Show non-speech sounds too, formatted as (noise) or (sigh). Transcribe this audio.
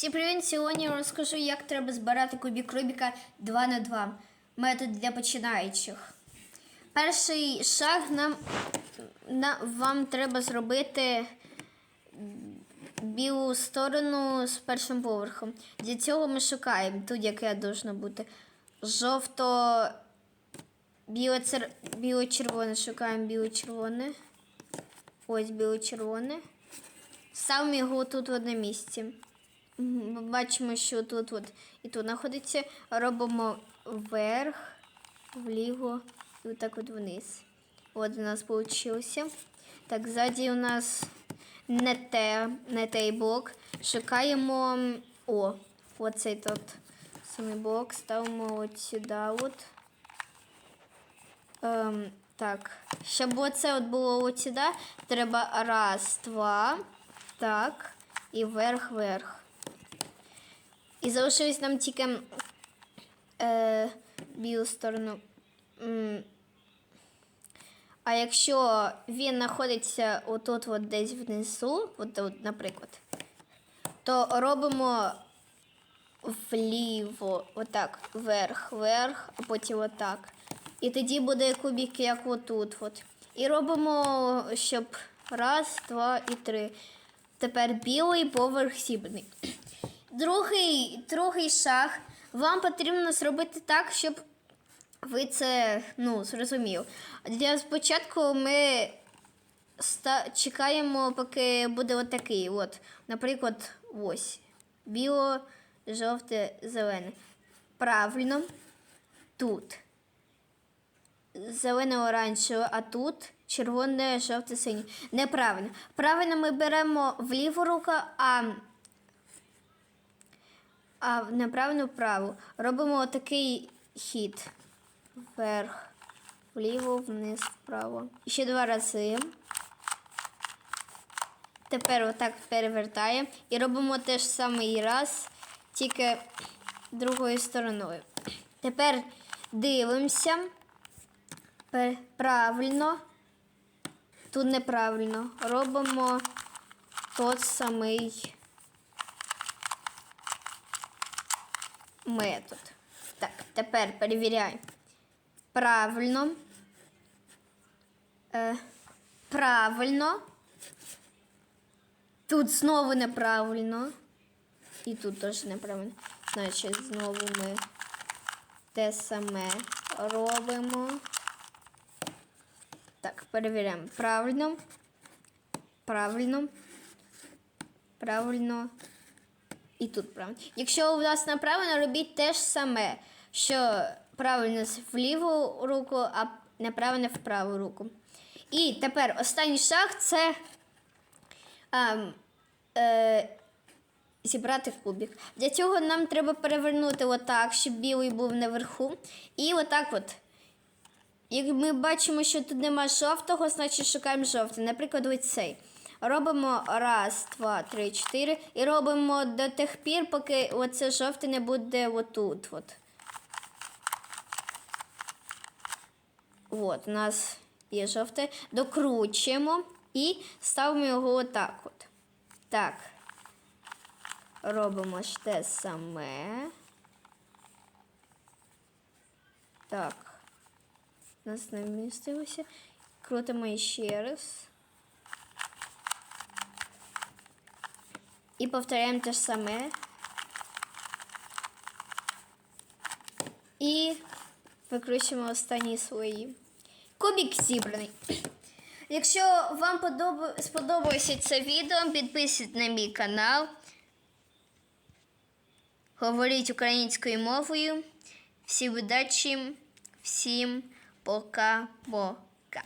Всім привіт! Сьогодні я розкажу, як треба збирати кубік Рубіка 2 на 2 Метод для починаючих. Перший шаг нам, на, вам треба зробити білу сторону з першим поверхом. Для цього ми шукаємо тут, яке должно бути. Жовто біло-червоне. Шукаємо біло-червоне. Ось біло-червоне. Ставимо його тут в одне місце. Ми бачимо, що тут от і тут знаходиться. Робимо вверх, вліво і отак от вниз. От у нас вийшло. Так, ззаді у нас не те, не той блок. Шукаємо. О, оцей тут самий блок. Ставимо от сюди. От. Ем, так. Щоб оце от було от сюди, треба раз, два. Так. І вверх, вверх. І залишилось нам тільки е, білу сторону. А якщо він знаходиться отут от десь внизу, от, от, наприклад, то робимо вліво, отак, вверх, вверх, а потім отак. І тоді буде кубик, як отут. От. І робимо, щоб раз, два і три. Тепер білий поверх сібний. Другий, другий шаг. Вам потрібно зробити так, щоб ви це ну, зрозуміли. Для спочатку ми ста- чекаємо, поки буде отакий. От, наприклад, ось. Біло, жовте, зелене. Правильно. Тут. Зелене оранжеве, а тут червоне, жовте, синє. Неправильно. Правильно ми беремо в ліву руку, а а неправильно вправо. Робимо отакий хід. Вверх, вліво, вниз, вправо. Ще два рази. Тепер отак перевертаємо. І робимо те ж самий раз, тільки другою стороною. Тепер дивимося. Правильно. Тут неправильно. Робимо тот самий. Метод. Так, тепер перевіряємо. Правильно. Е, правильно. Тут знову неправильно. І тут теж неправильно. Значить, знову ми те саме робимо. Так, перевіряємо. Правильно. Правильно. Правильно. І тут правильно. Якщо у вас неправильно, робіть те ж саме, що правильно в ліву руку, а неправильно в праву руку. І тепер останній шаг це ем, е, зібрати кубик. Для цього нам треба перевернути отак, щоб білий був наверху. І отак от. Як ми бачимо, що тут нема жовтого, значить шукаємо жовтий. Наприклад, ось цей. Робимо раз, два, три, чотири. І робимо до тих пір, поки оце жовте не буде отут. От. От, у нас є жовте. Докручуємо і ставимо його отак. От. Так. Робимо ж те саме. Так. У нас не вмістилося. Крутимо ще раз. І повторяємо те ж саме. І викручуємо останні свої. Кубик зібраний. (clears throat) Якщо вам подоб... сподобалося це відео, підписуйтесь на мій канал. Говоріть українською мовою. Всім удачі, всім пока-пока.